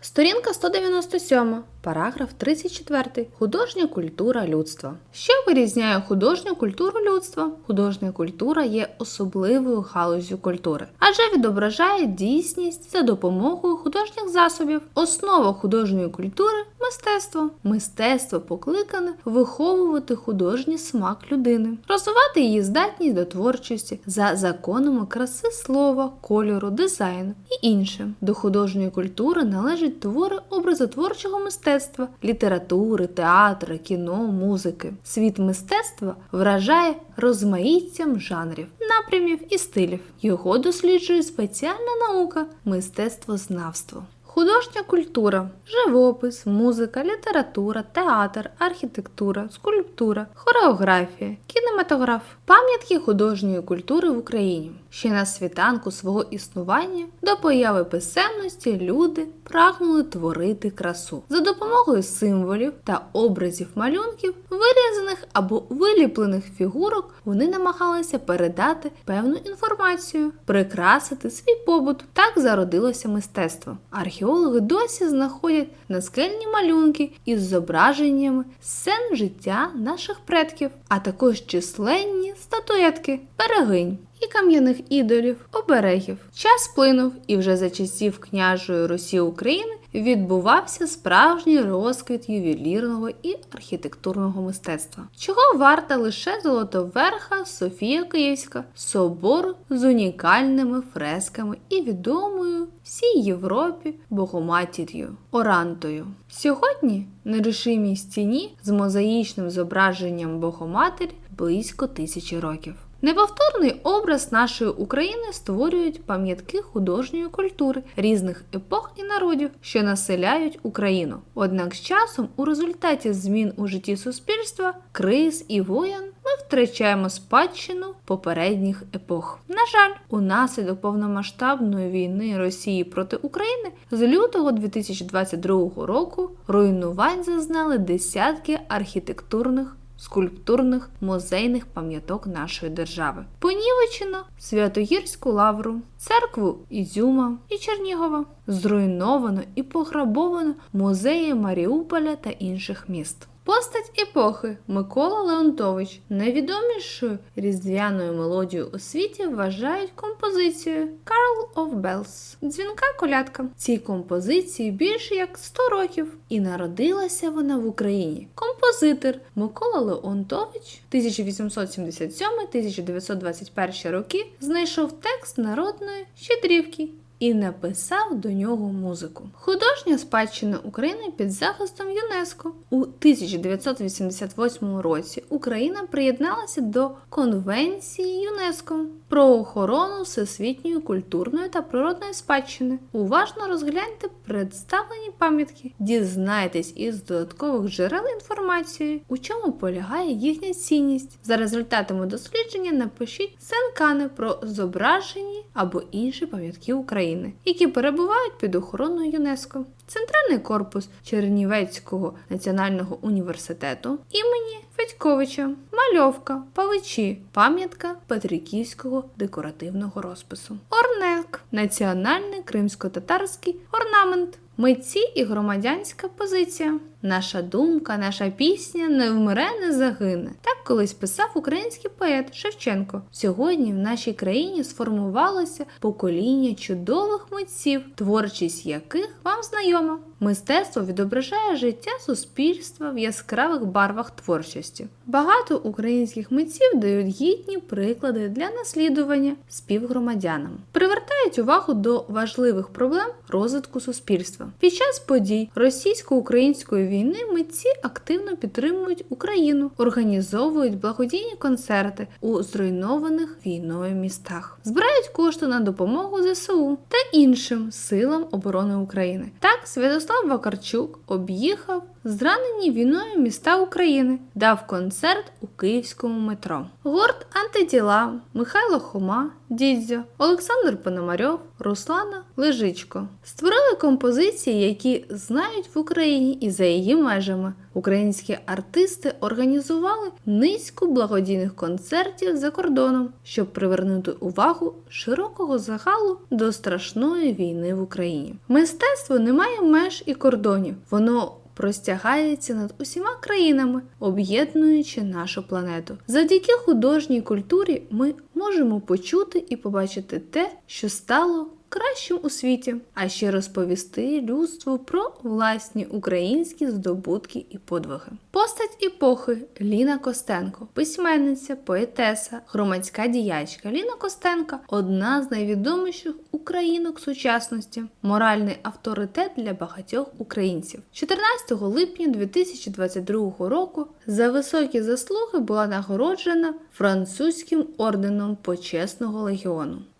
Сторінка 197, параграф 34. Художня культура людства. Що вирізняє художню культуру людства? Художня культура є особливою галузю культури, адже відображає дійсність за допомогою художніх засобів. Основа художньої культури мистецтво. Мистецтво покликане виховувати художній смак людини, розвивати її здатність до творчості за законами краси слова, кольору, дизайну і інше. До художньої культури належать твори образотворчого мистецтва, літератури, театру, кіно, музики. Світ мистецтва вражає розмаїттям жанрів, напрямів і стилів. Його досліджує спеціальна наука мистецтвознавство. Художня культура, живопис, музика, література, театр, архітектура, скульптура, хореографія, кінематограф, пам'ятки художньої культури в Україні. Ще на світанку свого існування до появи писемності люди прагнули творити красу за допомогою символів та образів малюнків, вирізаних або виліплених фігурок, вони намагалися передати певну інформацію, прикрасити свій побут. Так зародилося мистецтво. Археологи досі знаходять наскельні малюнки із зображеннями сцен життя наших предків, а також численні статуетки, берегинь і кам'яних ідолів, оберегів. Час плинув, і вже за часів княжої Русі України відбувався справжній розквіт ювелірного і архітектурного мистецтва. Чого варта лише Золотоверха Софія Київська, собор з унікальними фресками і відомою всій Європі Богоматір'ю Орантою. Сьогодні на рушимій стіні з мозаїчним зображенням Богоматері близько тисячі років. Неповторний образ нашої України створюють пам'ятки художньої культури різних епох і народів, що населяють Україну. Однак з часом, у результаті змін у житті суспільства, криз і воєн, ми втрачаємо спадщину попередніх епох. На жаль, унаслідок повномасштабної війни Росії проти України з лютого 2022 року руйнувань зазнали десятки архітектурних скульптурних музейних пам'яток нашої держави. Понівечено Святогірську лавру, церкву Ізюма і Чернігова. Зруйновано і пограбовано музеї Маріуполя та інших міст. Постать епохи Микола Леонтович найвідомішою різдвяною мелодією у світі вважають композицію Carol of Bells дзвінка колядка. Цій композиції більше як 100 років, і народилася вона в Україні. Композитор Микола Леонтович 1877-1921 роки знайшов текст народної щедрівки і написав до нього музику. Художня спадщина України під захистом ЮНЕСКО у 1988 році Україна приєдналася до Конвенції ЮНЕСКО про охорону всесвітньої культурної та природної спадщини. Уважно розгляньте представлені пам'ятки, дізнайтесь із додаткових джерел інформації, у чому полягає їхня цінність. За результатами дослідження напишіть сенкани про зображені або інші пам'ятки України. Які перебувають під охороною ЮНЕСКО, Центральний корпус Чернівецького національного університету імені Федьковича, мальовка, павичі, пам'ятка Петриківського декоративного розпису, Орнек, національний кримсько-татарський орнамент, митці і громадянська позиція. Наша думка, наша пісня не вмре, не загине. Так колись писав український поет Шевченко. Сьогодні в нашій країні сформувалося покоління чудових митців, творчість яких вам знайома. Мистецтво відображає життя суспільства в яскравих барвах творчості. Багато українських митців дають гідні приклади для наслідування співгромадянам, привертають увагу до важливих проблем розвитку суспільства. Під час подій російсько-української війни митці активно підтримують Україну, організовують благодійні концерти у зруйнованих війною містах, збирають кошти на допомогу ЗСУ та іншим силам оборони України. Так, Святослав Вакарчук об'їхав зранені війною міста України, дав концерт у київському метро. Гурт Антитіла, Михайло Хома, Дідзьо, Олександр Пономарьов, Руслана Лежичко створили композиції, які знають в Україні і за її межами. Українські артисти організували низку благодійних концертів за кордоном, щоб привернути увагу широкого загалу до страшної війни в Україні. Мистецтво не має меж і кордонів, воно простягається над усіма країнами, об'єднуючи нашу планету. Завдяки художній культурі ми можемо почути і побачити те, що стало кращим у світі, а ще розповісти людству про власні українські здобутки і подвиги. Постать епохи Ліна Костенко, письменниця, поетеса, громадська діячка. Ліна Костенко одна з найвідоміших українок сучасності, моральний авторитет для багатьох українців. 14 липня 2022 року за високі заслуги була нагороджена французьким орденом почесного легіону.